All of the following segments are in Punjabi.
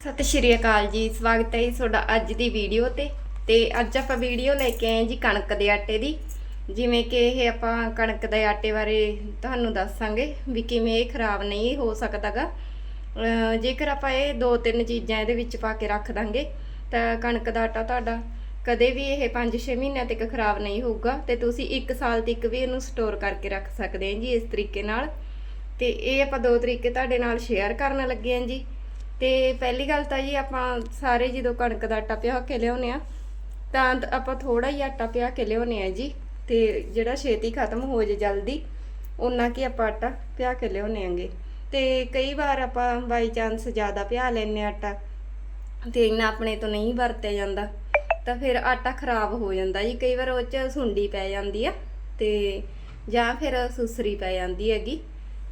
ਸਤਿ ਸ਼੍ਰੀ ਅਕਾਲ ਜੀ, ਸਵਾਗਤ ਹੈ ਜੀ ਤੁਹਾਡਾ ਅੱਜ ਦੀ ਵੀਡੀਓ ਤੇ। ਤੇ ਅੱਜ ਆਪਾਂ ਵੀਡੀਓ ਲੈ ਕੇ ਆਏ ਜੀ ਕਣਕ ਦੇ ਆਟੇ ਦੀ। ਜਿਵੇਂ ਕਿ ਇਹ ਆਪਾਂ ਕਣਕ ਦੇ ਆਟੇ ਬਾਰੇ ਤੁਹਾਨੂੰ ਦੱਸਾਂਗੇ ਵੀ ਕਿਵੇਂ ਇਹ ਖਰਾਬ ਨਹੀਂ ਹੋ ਸਕਦਾਗਾ। ਅਹ ਜੇਕਰ ਆਪਾਂ ਇਹ ਦੋ ਤਿੰਨ ਚੀਜ਼ਾਂ ਇਹਦੇ ਵਿੱਚ ਪਾ ਕੇ ਰੱਖ ਦਾਂਗੇ, ਤਾਂ ਕਣਕ ਦਾ ਆਟਾ ਤੁਹਾਡਾ ਕਦੇ ਵੀ ਇਹ 5-6 ਮਹੀਨਿਆਂ ਤੱਕ ਖਰਾਬ ਨਹੀਂ ਹੋਊਗਾ ਤੇ ਤੁਸੀਂ 1 ਸਾਲ ਤੱਕ ਵੀ ਇਹਨੂੰ ਸਟੋਰ ਕਰਕੇ ਰੱਖ ਸਕਦੇ ਹਾਂ ਜੀ ਇਸ ਤਰੀਕੇ ਨਾਲ। ਤੇ ਇਹ ਆਪਾਂ ਦੋ ਤਰੀਕੇ ਤੁਹਾਡੇ ਨਾਲ ਸ਼ੇਅਰ ਕਰਨ ਲੱਗੇ ਹਾਂ ਜੀ। ਤੇ ਪਹਿਲੀ ਗੱਲ ਤਾਂ ਜੀ ਆਪਾਂ ਸਾਰੇ ਜਦੋਂ ਕਣਕ ਦਾ ਆਟਾ ਪਿਹਾ ਕੇ ਲਿਆਉਨੇ ਆ ਤਾਂ ਆਪਾਂ ਥੋੜਾ ਹੀ ਆਟਾ ਪਿਹਾ ਕੇ ਲਿਆਉਨੇ ਆ ਜੀ, ਤੇ ਜਿਹੜਾ ਛੇਤੀ ਖਤਮ ਹੋ ਜੇ ਜਲਦੀ ਉਹਨਾਂ ਕੀ ਆਪਾਂ ਆਟਾ ਪਿਹਾ ਕੇ ਲਿਆਉਨੇ ਆਂਗੇ ਤੇ ਕਈ ਵਾਰ ਆਪਾਂ ਬਾਈ ਚਾਂਸ ਜ਼ਿਆਦਾ ਪਿਹਾ ਲੈਨੇ ਆਟਾ, ਤੇ ਇੰਨਾ ਆਪਣੇ ਤੋਂ ਨਹੀਂ ਵਰਤਿਆ ਜਾਂਦਾ, ਤਾਂ ਫਿਰ ਆਟਾ ਖਰਾਬ ਹੋ ਜਾਂਦਾ ਜੀ। ਕਈ ਵਾਰ ਉਹ ਚ ਸੁੰਡੀ ਪੈ ਜਾਂਦੀ ਆ, ਤੇ ਜਾਂ ਫਿਰ ਸੁਸਰੀ ਪੈ ਜਾਂਦੀ ਹੈਗੀ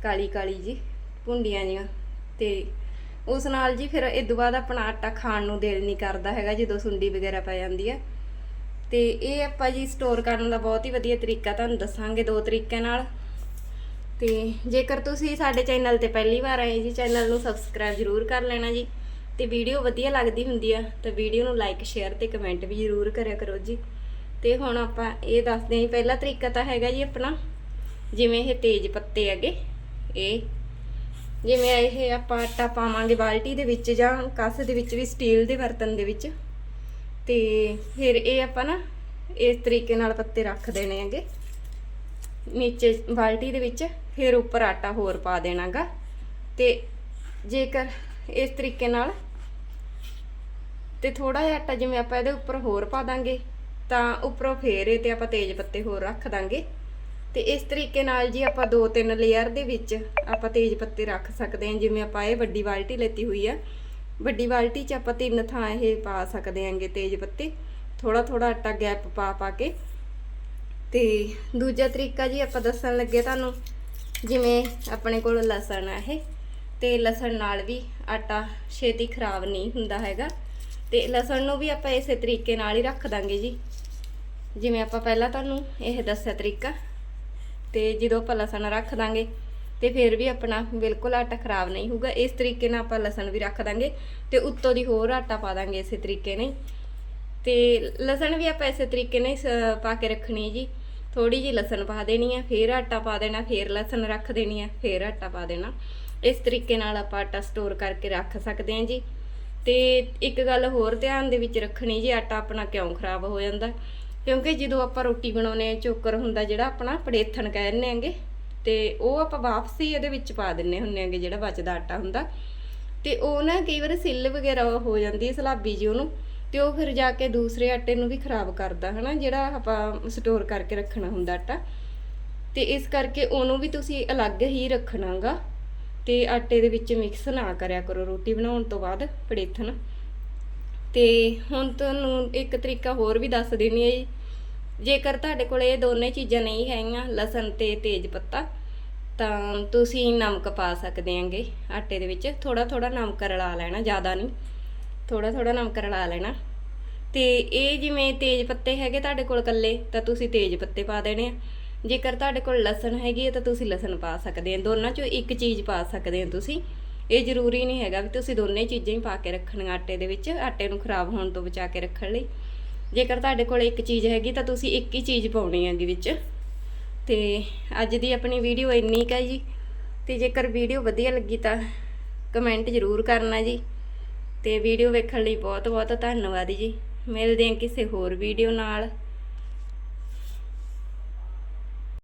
ਕਾਲੀ ਕਾਲੀ ਜੀ, ਭੁੰਡੀਆਂ ਜੀਆਂ ਤੇ ਉਸ ਨਾਲ ਜੀ ਫਿਰ ਇਹ ਤੋਂ ਬਾਅਦ ਆਪਣਾ ਆਟਾ ਖਾਣ ਨੂੰ ਦਿਲ ਨਹੀਂ ਕਰਦਾ ਹੈਗਾ, ਜਦੋਂ ਸੁੰਡੀ ਵਗੈਰਾ ਪੈ ਜਾਂਦੀ ਆ। ਤੇ ਇਹ ਆਪਾਂ ਜੀ ਸਟੋਰ ਕਰਨ ਦਾ ਬਹੁਤ ਹੀ ਵਧੀਆ ਤਰੀਕਾ ਤੁਹਾਨੂੰ ਦੱਸਾਂਗੇ ਦੋ ਤਰੀਕਿਆਂ ਨਾਲ। ਤੇ ਜੇਕਰ ਤੁਸੀਂ ਸਾਡੇ ਚੈਨਲ ਤੇ ਪਹਿਲੀ ਵਾਰ ਆਏ ਜੀ, ਚੈਨਲ ਨੂੰ ਸਬਸਕ੍ਰਾਈਬ ਜ਼ਰੂਰ ਕਰ ਲੈਣਾ ਜੀ। ਤੇ ਵੀਡੀਓ ਵਧੀਆ ਲੱਗਦੀ ਹੁੰਦੀ ਆ, ਤਾਂ ਵੀਡੀਓ ਨੂੰ ਲਾਈਕ ਸ਼ੇਅਰ ਤੇ ਕਮੈਂਟ ਵੀ ਜ਼ਰੂਰ ਕਰਿਆ ਕਰੋ ਜੀ। ਤੇ ਹੁਣ ਆਪਾਂ ਇਹ ਦੱਸਦੇ ਹਾਂ ਜੀ, ਪਹਿਲਾ ਤਰੀਕਾ ਤਾਂ ਹੈਗਾ ਜੀ ਆਪਣਾ, ਜਿਵੇਂ ਇਹ ਤੇਜ ਪੱਤੇ ਹੈਗੇ, ਇਹ ਜਿਵੇਂ ਇਹ ਆਪਾਂ ਆਟਾ ਪਾਵਾਂਗੇ ਬਾਲਟੀ ਦੇ ਵਿੱਚ ਜਾਂ ਕੱਸ ਦੇ ਵਿੱਚ ਵੀ, ਸਟੀਲ ਦੇ ਬਰਤਨ ਦੇ ਵਿੱਚ। ਤੇ ਫਿਰ ਇਹ ਆਪਾਂ ਨਾ ਇਸ ਤਰੀਕੇ ਨਾਲ ਪੱਤੇ ਰੱਖ ਦੇਣੇ ਹੈਗੇ। ਨੀਚੇ ਬਾਲਟੀ ਦੇ ਵਿੱਚ, ਫਿਰ ਉੱਪਰ ਆਟਾ ਹੋਰ ਪਾ ਦੇਣਾਗਾ। ਤੇ ਜੇਕਰ ਇਸ ਤਰੀਕੇ ਨਾਲ ਤੇ ਥੋੜਾ ਜਿਹਾ ਆਟਾ ਜਿਵੇਂ ਆਪਾਂ ਇਹਦੇ ਉੱਪਰ ਹੋਰ ਪਾ ਦਾਂਗੇ, ਤਾਂ ਉੱਪਰੋਂ ਫੇਰ ਇਹ ਤੇ ਆਪਾਂ ਤੇਜ਼ ਪੱਤੇ ਹੋਰ ਰੱਖ ਦਾਂਗੇ। ਤੇ ਇਸ ਤਰੀਕੇ ਨਾਲ ਜੀ ਆਪਾਂ ਦੋ ਤਿੰਨ ਲੇਅਰ ਦੇ ਵਿੱਚ ਆਪਾਂ ਤੇਜ਼ ਪੱਤੇ ਰੱਖ ਸਕਦੇ ਹਾਂ, ਜਿਵੇਂ ਆਪਾਂ ਇਹ ਵੱਡੀ ਬਾਲਟੀ ਲੈਤੀ ਹੋਈ ਆ। ਵੱਡੀ ਬਾਲਟੀ 'ਚ ਆਪਾਂ ਤਿੰਨ ਥਾਂ ਇਹ ਪਾ ਸਕਦੇ ਆਂਗੇ ਤੇਜ਼ ਪੱਤੇ। ਥੋੜਾ ਥੋੜਾ ਆਟਾ ਗੈਪ ਪਾ ਪਾ ਕੇ। ਤੇ ਦੂਜਾ ਤਰੀਕਾ ਜੀ ਆਪਾਂ ਦੱਸਣ ਲੱਗੇ ਤੁਹਾਨੂੰ, ਜਿਵੇਂ ਆਪਣੇ ਕੋਲ ਲਸਣ ਆ ਇਹ। ਤੇ ਲਸਣ ਨਾਲ ਵੀ ਆਟਾ ਛੇਤੀ ਖਰਾਬ ਨਹੀਂ ਹੁੰਦਾ ਹੈਗਾ। ਤੇ ਲਸਣ ਨੂੰ ਵੀ ਆਪਾਂ ਇਸੇ ਤਰੀਕੇ ਨਾਲ ਹੀ ਰੱਖ ਦਾਂਗੇ ਜੀ। ਜਿਵੇਂ ਆਪਾਂ ਪਹਿਲਾਂ ਤੁਹਾਨੂੰ ਇਹ ਦੱਸਿਆ ਤਰੀਕਾ। ਤੇ ਜਦੋਂ ਆਪਾਂ ਲਸਣ ਰੱਖ ਦਾਂਗੇ ਤੇ ਫਿਰ ਵੀ ਆਪਣਾ ਬਿਲਕੁਲ ਆਟਾ ਖਰਾਬ ਨਹੀਂ ਹੋਊਗਾ। ਇਸ ਤਰੀਕੇ ਨਾਲ ਆਪਾਂ ਲਸਣ ਵੀ ਰੱਖ ਦਾਂਗੇ ਤੇ ਉੱਤੋਂ ਦੀ ਹੋਰ ਆਟਾ ਪਾ ਦਾਂਗੇ ਇਸੇ ਤਰੀਕੇ ਨਾਲ। ਹੀ। ਤੇ ਲਸਣ ਵੀ ਆਪਾਂ ਇਸੇ ਤਰੀਕੇ ਨਾਲ ਸ- ਪਾ ਕੇ ਰੱਖਣੀ ਜੀ। ਥੋੜੀ ਜੀ ਲਸਣ ਪਾ ਦੇਣੀ ਹੈ, ਫਿਰ ਆਟਾ ਪਾ ਦੇਣਾ, ਫਿਰ ਲਸਣ ਰੱਖ ਦੇਣੀ ਹੈ, ਫਿਰ ਆਟਾ ਪਾ ਦੇਣਾ। ਇਸ ਤਰੀਕੇ ਨਾਲ ਆਪਾਂ ਆਟਾ ਸਟੋਰ ਕਰਕੇ ਰੱਖ ਸਕਦੇ ਹਾਂ ਜੀ। ਤੇ ਇੱਕ ਗੱਲ ਹੋਰ ਧਿਆਨ ਦੇ ਵਿੱਚ ਰੱਖਣੀ ਜੀ, ਆਟਾ ਆਪਣਾ ਕਿਉਂ ਖਰਾਬ ਹੋ ਜਾਂਦਾ। ਕਿਉਂਕਿ ਜਦੋਂ ਆਪਾਂ ਰੋਟੀ ਬਣਾਉਨੇ ਆ ਚੋਕਰ ਹੁੰਦਾ ਜਿਹੜਾ ਆਪਣਾ ਪੜੇਥਣ ਕਹਿੰਦੇ ਆਂਗੇ ਤੇ ਉਹ ਆਪਾਂ ਵਾਪਸ ਹੀ ਇਹਦੇ ਵਿੱਚ ਪਾ ਦਿੰਨੇ ਹੁੰਨੇ ਆਂਗੇ ਜਿਹੜਾ ਬਚਦਾ ਆਟਾ ਹੁੰਦਾ। ਤੇ ਉਹ ਨਾ ਕਈ ਵਾਰ ਸਿੱਲ ਵਗੈਰਾ ਹੋ ਜਾਂਦੀ ਹੈ, ਸਲਾਬੀ ਜੀ ਉਹਨੂੰ, ਤੇ ਉਹ ਫਿਰ ਜਾ ਕੇ ਦੂਸਰੇ ਆਟੇ ਨੂੰ ਵੀ ਖਰਾਬ ਕਰਦਾ, ਹਨਾ, ਜਿਹੜਾ ਆਪਾਂ ਸਟੋਰ ਕਰਕੇ ਰੱਖਣਾ ਹੁੰਦਾ ਆਟਾ। ਤੇ ਇਸ ਕਰਕੇ ਉਹਨੂੰ ਵੀ ਤੁਸੀਂ ਅਲੱਗ ਹੀ ਰੱਖਣਾਗਾ, ਤੇ ਆਟੇ ਦੇ ਵਿੱਚ ਮਿਕਸ ਨਾ ਕਰਿਆ ਕਰੋ ਰੋਟੀ ਬਣਾਉਣ ਤੋਂ ਬਾਅਦ ਪੜੇਥਨ ਤੇ ਹੁਣ ਤੁਹਾਨੂੰ ਇੱਕ ਤਰੀਕਾ ਹੋਰ ਵੀ ਦੱਸ ਦੇਣੀ ਹੈ ਜੀ। ਜੇਕਰ ਤੁਹਾਡੇ ਕੋਲ ਇਹ ਦੋਨੇ ਚੀਜ਼ਾਂ ਨਹੀਂ ਹੈਗੀਆਂ, ਲਸਣ ਤੇ ਤੇਜ ਪੱਤਾ, ਤਾਂ ਤੁਸੀਂ ਨਮਕ ਪਾ ਸਕਦੇ ਆਂਗੇ ਆਟੇ ਦੇ ਵਿੱਚ। ਥੋੜਾ ਥੋੜਾ ਨਮਕ ਰਲਾ ਲੈਣਾ, ਜ਼ਿਆਦਾ ਨਹੀਂ। ਥੋੜਾ ਥੋੜਾ ਨਮਕ ਰਲਾ ਲੈਣਾ। ਤੇ ਇਹ ਜਿਵੇਂ ਤੇਜ ਪੱਤੇ ਹੈਗੇ ਤੁਹਾਡੇ ਕੋਲ ਕੱਲੇ ਤਾਂ ਤੁਸੀਂ ਤੇਜ ਪੱਤੇ ਪਾ ਦੇਣੇ ਆ। ਜੇਕਰ ਤੁਹਾਡੇ ਕੋਲ ਲਸਣ ਹੈਗੀ ਹੈ, ਤਾਂ ਤੁਸੀਂ ਲਸਣ ਪਾ ਸਕਦੇ ਆ। ਦੋਨਾਂ ਚੋਂ ਇੱਕ ਚੀਜ਼ ਪਾ ਸਕਦੇ ਆ ਤੁਸੀਂ। ਇਹ ਜ਼ਰੂਰੀ ਨਹੀਂ ਹੈਗਾ ਵੀ ਤੁਸੀਂ ਦੋਨੇ ਚੀਜ਼ਾਂ ਹੀ ਪਾ ਕੇ ਰੱਖਣੀਆਂ ਆਟੇ ਦੇ ਵਿੱਚ, ਆਟੇ ਨੂੰ ਖਰਾਬ ਹੋਣ ਤੋਂ ਬਚਾ ਕੇ ਰੱਖਣ ਲਈ। ਜੇਕਰ ਤੁਹਾਡੇ ਕੋਲ ਇੱਕ ਚੀਜ਼ ਹੈਗੀ ਤਾਂ ਤੁਸੀਂ ਇੱਕ ਹੀ ਚੀਜ਼ ਪਾਉਣੀ ਹੈਗੀ ਵਿੱਚ। ਤੇ ਅੱਜ ਦੀ ਆਪਣੀ ਵੀਡੀਓ ਇੰਨੀ ਕੁ ਹੈ ਜੀ। ਤੇ ਜੇਕਰ ਵੀਡੀਓ ਵਧੀਆ ਲੱਗੀ ਤਾਂ ਕਮੈਂਟ ਜ਼ਰੂਰ ਕਰਨਾ ਜੀ। ਤੇ ਵੀਡੀਓ ਵੇਖਣ ਲਈ ਬਹੁਤ ਬਹੁਤ ਧੰਨਵਾਦ ਜੀ। ਮਿਲਦੇ ਹਾਂ ਕਿਸੇ ਹੋਰ ਵੀਡੀਓ ਨਾਲ।